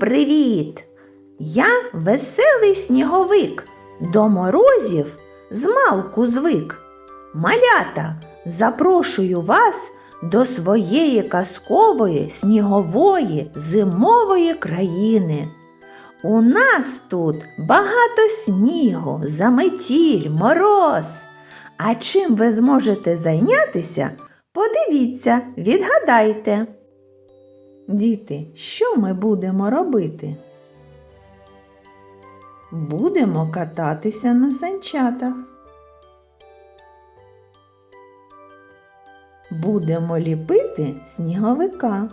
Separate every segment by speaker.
Speaker 1: привіт! Я веселий сніговик, до морозів змалку звик. Малята, запрошую вас до своєї казкової снігової зимової країни. У нас тут багато снігу, заметіль, мороз. А чим ви зможете зайнятися? Подивіться, відгадайте. Діти, що ми будемо робити? Будемо кататися на санчатах. Будемо ліпити сніговика.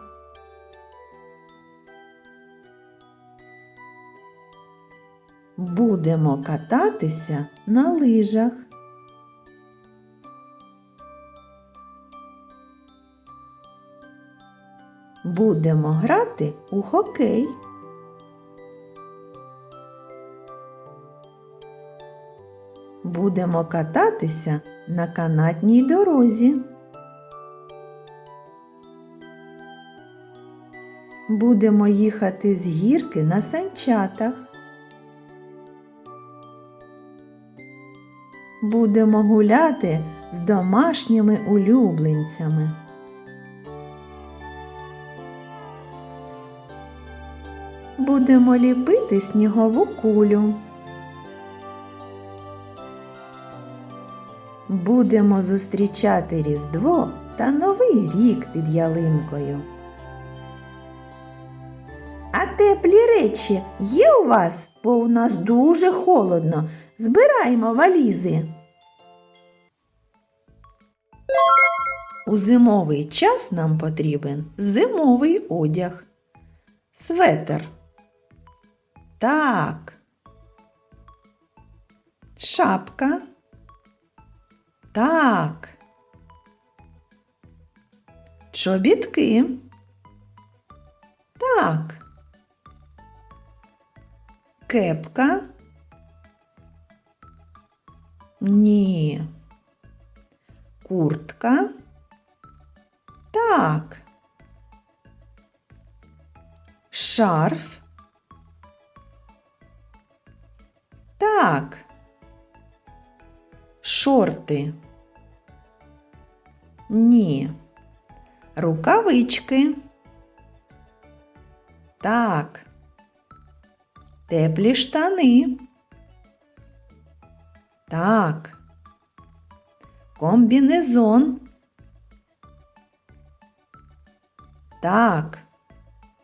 Speaker 1: Будемо кататися на лижах. Будемо грати у хокей. Будемо кататися на канатній дорозі. Будемо їхати з гірки на санчатах. Будемо гуляти з домашніми улюбленцями. Будемо ліпити снігову кулю. Будемо зустрічати Різдво та Новий рік під ялинкою. А теплі речі є у вас, бо у нас дуже холодно. Збираємо валізи. У зимовий час нам потрібен зимовий одяг. Светер. Так. Шапка. Так. Чобітки. Так. Кепка. Ні. Куртка. Так. Шарф. Так. Шорти. Ні. Рукавички. Так. Теплі штани. Так. Комбінезон. Так.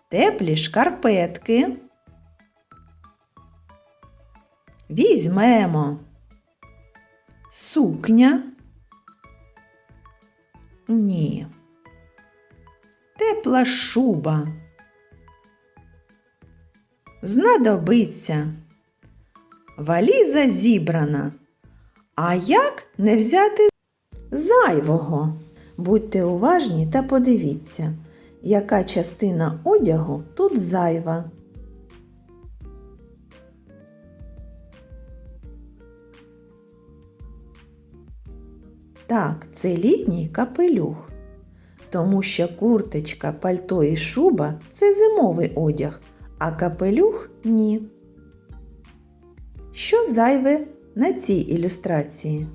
Speaker 1: Теплі шкарпетки. Візьмемо. Сукня. Ні. Тепла шуба. Знадобиться. Валіза зібрана. А як не взяти зайвого? Будьте уважні та подивіться, яка частина одягу тут зайва. Так, це літній капелюх, тому що курточка, пальто і шуба це зимовий одяг, а капелюх ні. Що зайве на цій ілюстрації?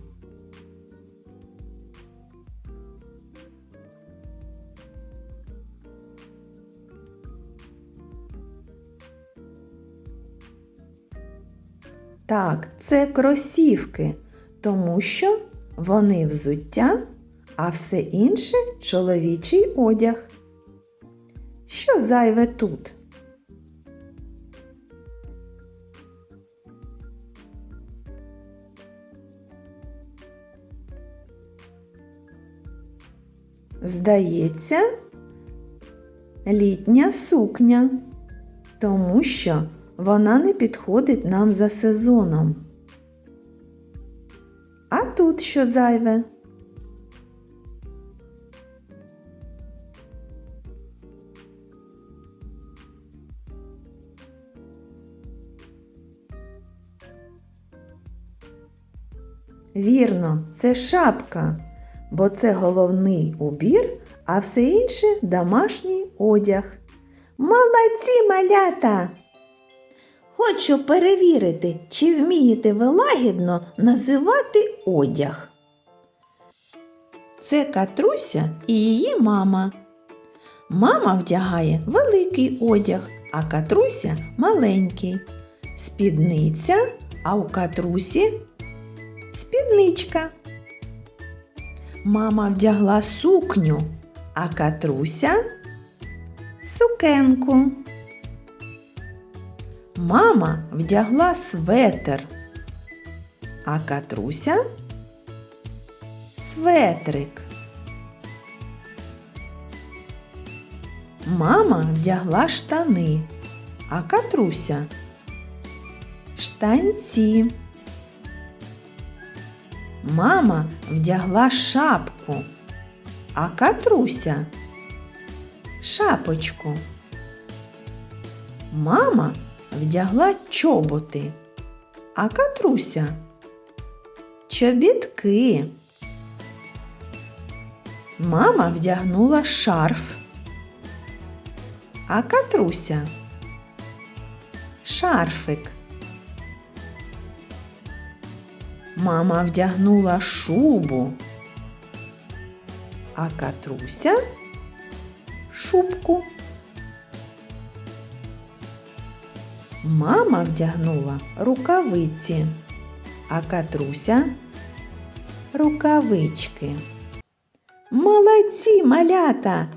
Speaker 1: Так, це кросівки, тому що вони взуття, а все інше чоловічий одяг. Що зайве тут? Здається, літня сукня, тому що вона не підходить нам за сезоном. Тут що зайве? Вірно, це шапка, бо це головний убір, а все інше домашній одяг. Молодці, малята! Хочу перевірити, чи вмієте ви лагідно називати одяг. Це Катруся і її мама. Мама вдягає великий одяг, а Катруся маленький. Спідниця, а у Катрусі спідничка. Мама вдягла сукню, а Катруся сукенку. Мама вдягла светер, а Катруся светрик. Мама вдягла штани, а Катруся штанці. Мама вдягла шапку, а Катруся шапочку. Мама вдягла чоботи, а Катруся чобітки. Мама вдягнула шарф, а Катруся шарфик. Мама вдягнула шубу, а Катруся шубку. Мама вдягнула рукавиці, а Катруся рукавички. Молодці малята!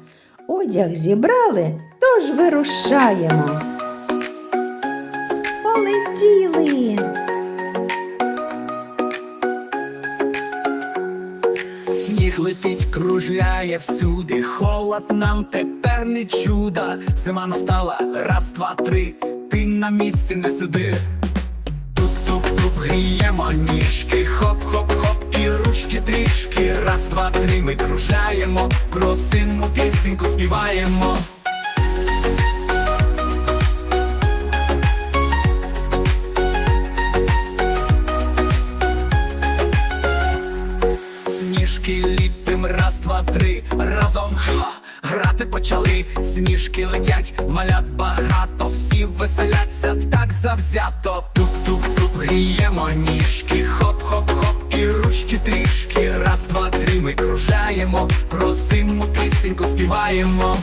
Speaker 1: Одяг зібрали, тож вирушаємо. Полетіли!
Speaker 2: Сніг летить, кружляє всюди, холод нам тепер не чудо. Зима настала, раз, два, три, ти на місці не сиди. Туп-туп-туп, гріємо ніжки, ручки трішки. Раз, два, три, ми кружляємо, про зиму пісеньку співаємо. Сніжки ліпим, раз, два, три, разом ха, грати почали, сніжки летять, малят багато, всі веселяться так завзято. Туп-туп-туп, гріємо ніжки, ручки трішки. Раз, два, три, ми кружляємо, про зиму пісеньку співаємо.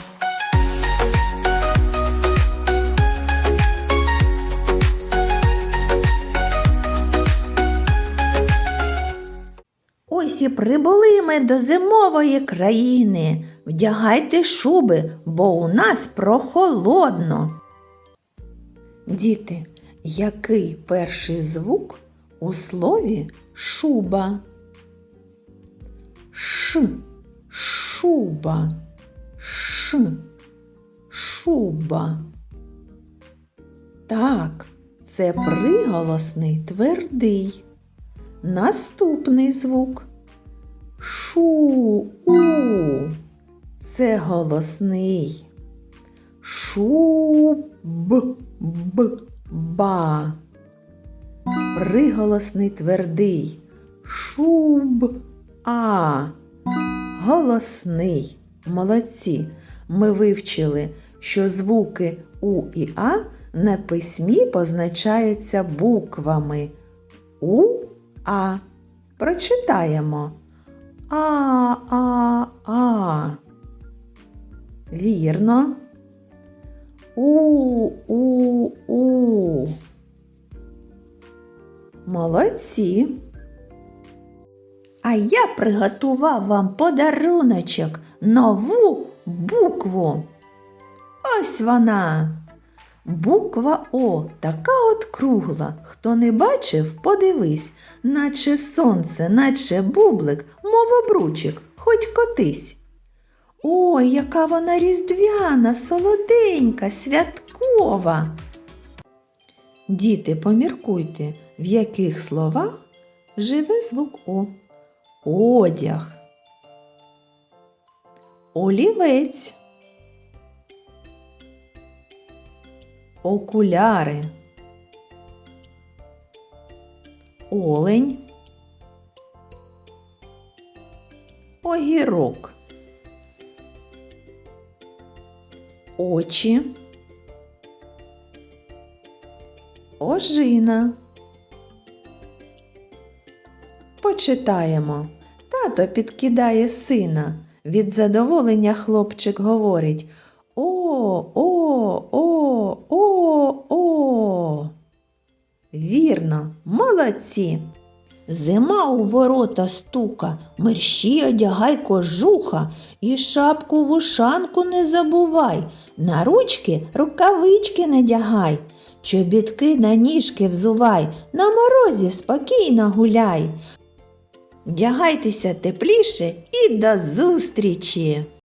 Speaker 1: Ось і прибули ми до зимової країни. Вдягайте шуби, бо у нас прохолодно. Діти, який перший звук у слові шуба? Ш. Шуба. Ш. Шуба. Так, це приголосний твердий. Наступний звук. Шу. У. Це голосний. Шуб. Приголосний твердий. Шуб. А. Голосний. Молодці. Ми вивчили, що звуки У і А на письмі позначаються буквами У а. Прочитаємо. А, а, а. Вірно. У, у, у. Молодці. А я приготував вам подаруночок, нову букву. Ось вона. Буква О така от кругла. Хто не бачив, подивись, наче сонце, наче бублик, мов обручик, хоч котись. Ой, яка вона різдвяна, солоденька, святкова. Діти, поміркуйте, в яких словах живе звук О. Одяг. Олівець. Окуляри. Олень. Огірок. Очі. Ожина. Почитаємо. Тато підкидає сина. Від задоволення хлопчик говорить О, о, о, о, о. Вірно, молодці. Зима у ворота стука, мерщій одягай кожуха і шапку вушанку не забувай, на ручки рукавички надягай, чобітки на ніжки взувай, на морозі спокійно гуляй. Вдягайтеся тепліше і до зустрічі!